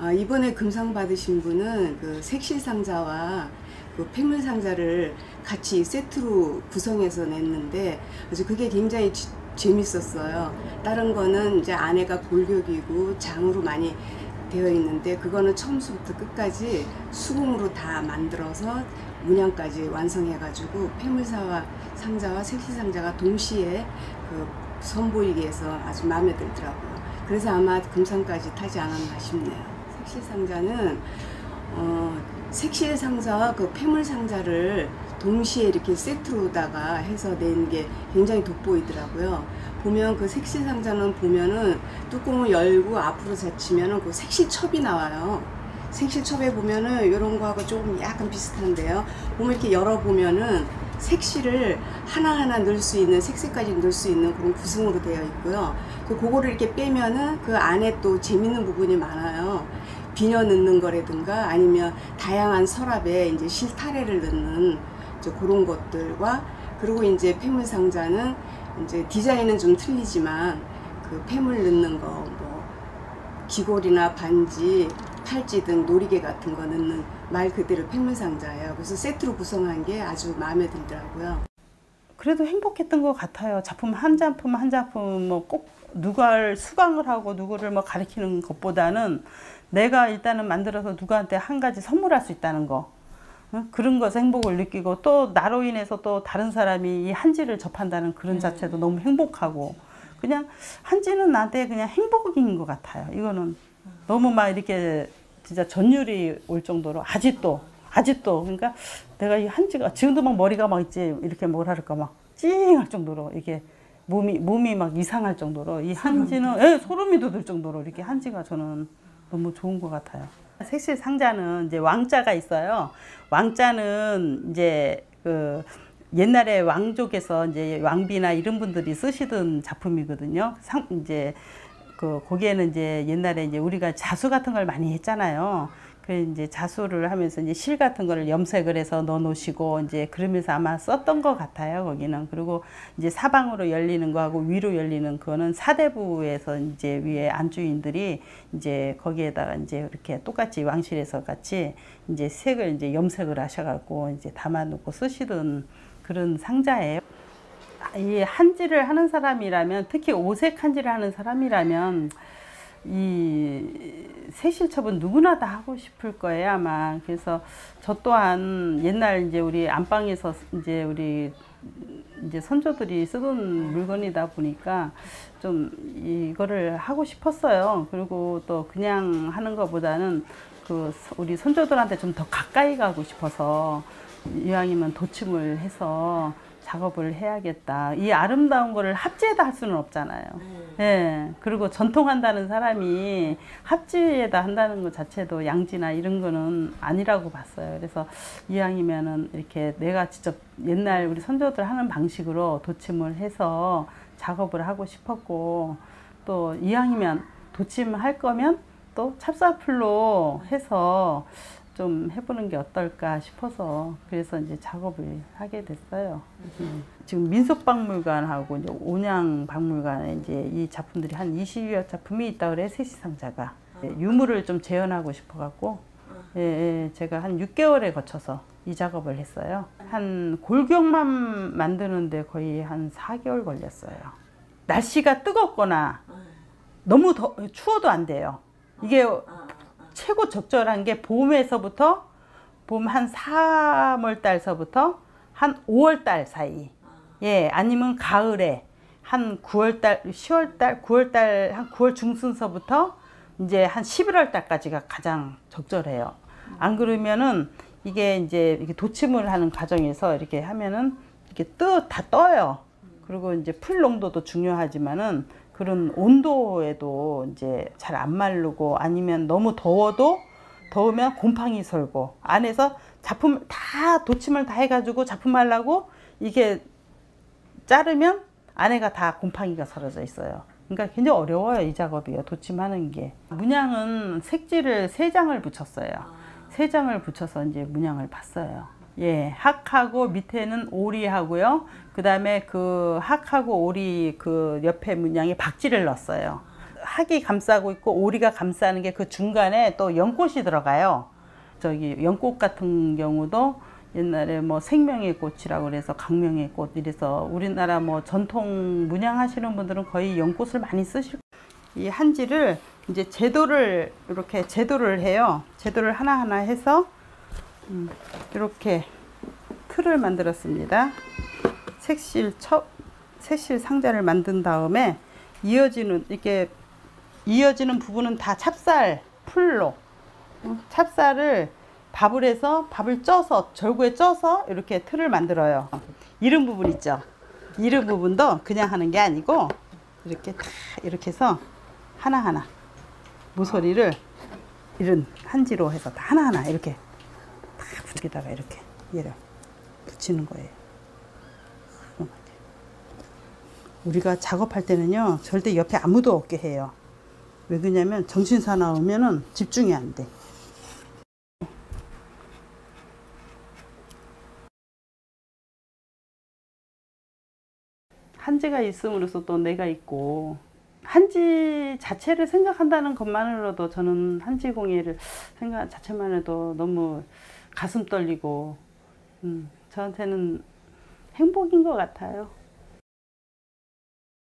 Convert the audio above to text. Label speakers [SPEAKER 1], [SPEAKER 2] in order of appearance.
[SPEAKER 1] 아, 이번에 금상 받으신 분은 그 색실 상자와 그 폐물 상자를 같이 세트로 구성해서 냈는데 아주 그게 굉장히 지- 재밌었어요. 다른 거는 이제 안에가 골격이고 장으로 많이 되어 있는데 그거는 처음부터 끝까지 수공으로 다 만들어서 문양까지 완성해 가지고 폐물사와 상자와 색실 상자가 동시에 그 선보이게 해서 아주 마음에 들더라고요. 그래서 아마 금상까지 타지 않았나 싶네요. 색실 상자는 어, 색실 상자와 그 폐물 상자를 동시에 이렇게 세트로다가 해서 낸 게 굉장히 돋보이더라고요. 보면 그 색실 상자는 보면은 뚜껑을 열고 앞으로 젖히면은 그 색실첩이 나와요. 색실첩에 보면은 이런 거하고 조금 약간 비슷한데요. 보면 이렇게 열어보면은 색실을 하나하나 넣을 수 있는 색색까지 넣을 수 있는 그런 구성으로 되어 있고요. 그 그거를 이렇게 빼면은 그 안에 또 재밌는 부분이 많아요. 비녀 넣는 거라든가 아니면 다양한 서랍에 이제 실타래를 넣는 이제 그런 것들과 그리고 이제 폐물 상자는 이제 디자인은 좀 틀리지만 그 폐물 넣는 거 뭐 귀걸이나 반지, 팔찌 등 놀이개 같은 거 넣는 말 그대로 폐물 상자예요. 그래서 세트로 구성한 게 아주 마음에 들더라고요.
[SPEAKER 2] 그래도 행복했던 것 같아요. 작품 한 작품 한 작품 뭐 꼭 누가를 수강을 하고 누구를 뭐 가르치는 것보다는 내가 일단은 만들어서 누구한테 한 가지 선물할 수 있다는 거. 응? 그런 것에 행복을 느끼고 또 나로 인해서 또 다른 사람이 이 한지를 접한다는 그런 자체도 너무 행복하고 그냥 한지는 나한테 그냥 행복인 것 같아요. 이거는 너무 막 이렇게 진짜 전율이 올 정도로 아직도 아직도 그러니까 내가 이 한지가 지금도 막 머리가 막 있지 이렇게 뭐랄까 막 찡할 정도로 이게 몸이 몸이 막 이상할 정도로 이 한지는 예, 소름이 돋을 정도로 이렇게 한지가 저는 너무 좋은 것 같아요. 색실 상자는 이제 왕자가 있어요. 왕자는 이제 그 옛날에 왕족에서 이제 왕비나 이런 분들이 쓰시던 작품이거든요. 상 이제 그 거기에는 이제 옛날에 이제 우리가 자수 같은 걸 많이 했잖아요. 그 이제 자수를 하면서 이제 실 같은 거를 염색을 해서 넣어 놓으시고 이제 그러면서 아마 썼던 것 같아요. 거기는 그리고 이제 사방으로 열리는 거하고 위로 열리는 그거는 사대부에서 이제 위에 안주인들이 이제 거기에다가 이제 이렇게 똑같이 왕실에서 같이 이제 색을 이제 염색을 하셔갖고 이제 담아놓고 쓰시던 그런 상자예요. 이 한지를 하는 사람이라면 특히 오색 한지를 하는 사람이라면 이 새실첩은 누구나 다 하고 싶을 거예요 아마 그래서 저 또한 옛날 이제 우리 안방에서 이제 우리 이제 선조들이 쓰던 물건이다 보니까 좀 이거를 하고 싶었어요 그리고 또 그냥 하는 것보다는 그 우리 선조들한테 좀 더 가까이 가고 싶어서 이왕이면 도침을 해서 작업을 해야겠다. 이 아름다운 거를 합지에다 할 수는 없잖아요. 예. 그리고 전통한다는 사람이 합지에다 한다는 것 자체도 양지나 이런 거는 아니라고 봤어요. 그래서 이왕이면은 이렇게 내가 직접 옛날 우리 선조들 하는 방식으로 도침을 해서 작업을 하고 싶었고 또 이왕이면 도침할 거면 또 찹쌀풀로 해서 좀 해보는 게 어떨까 싶어서 그래서 이제 작업을 하게 됐어요. 음. 지금 민속박물관하고 이제 온양박물관에 이제 이 작품들이 한 20여 작품이 있다 그래 세시 상자가 예, 유물을 좀 재현하고 싶어갖고 예, 예, 제가 한 6개월에 거쳐서 이 작업을 했어요. 한 골격만 만드는데 거의 한 4개월 걸렸어요. 날씨가 뜨겁거나 너무 더, 추워도 안 돼요. 이게 최고 적절한 게 봄에서부터 봄 한 3월 달서부터 한 5월 달 사이. 예, 아니면 가을에 한 9월 달, 10월 달, 9월 달, 한 9월 중순서부터 이제 한 11월 달까지가 가장 적절해요. 안 그러면은 이게 이제 이렇게 도침을 하는 과정에서 이렇게 하면은 이렇게 뜨, 다 떠요. 그리고 이제 풀 농도도 중요하지만은 그런 온도에도 이제 잘 안 마르고 아니면 너무 더워도 더우면 곰팡이 설고 안에서 작품 다 도침을 다 해가지고 작품 하려고 이게 자르면 안에가 다 곰팡이가 사라져 있어요. 그러니까 굉장히 어려워요 이 작업이요 도침하는 게 문양은 색지를 세 장을 붙였어요. 세 장을 붙여서 이제 문양을 봤어요. 예, 학하고 밑에는 오리하고요. 그 다음에 그 학하고 오리 그 옆에 문양에 박지를 넣었어요. 학이 감싸고 있고 오리가 감싸는 게 그 중간에 또 연꽃이 들어가요. 저기 연꽃 같은 경우도 옛날에 뭐 생명의 꽃이라고 그래서 강명의 꽃 이래서 우리나라 뭐 전통 문양 하시는 분들은 거의 연꽃을 많이 쓰실 이 한지를 이제 제도를 이렇게 제도를 해요. 제도를 하나하나 해서 음, 이렇게 틀을 만들었습니다. 색실 첫 색실 상자를 만든 다음에 이어지는 이렇게 이어지는 부분은 다 찹쌀 풀로 어, 찹쌀을 밥을 해서 밥을 쪄서 절구에 쪄서 이렇게 틀을 만들어요. 이른 부분 있죠. 이른 부분도 그냥 하는 게 아니고 이렇게 다 이렇게 해서 하나하나 모서리를 이른 한지로 해서 다 하나하나 이렇게 다 붙이다가 이렇게 얘를 붙이는 거예요. 우리가 작업할 때는요 절대 옆에 아무도 없게 해요. 왜 그러냐면 정신 사 나오면은 집중이 안 돼. 한지가 있음으로써 또 내가 있고 한지 자체를 생각한다는 것만으로도 저는 한지 공예를 생각 자체만 해도 너무 가슴 떨리고 음, 저한테는 행복인 것 같아요.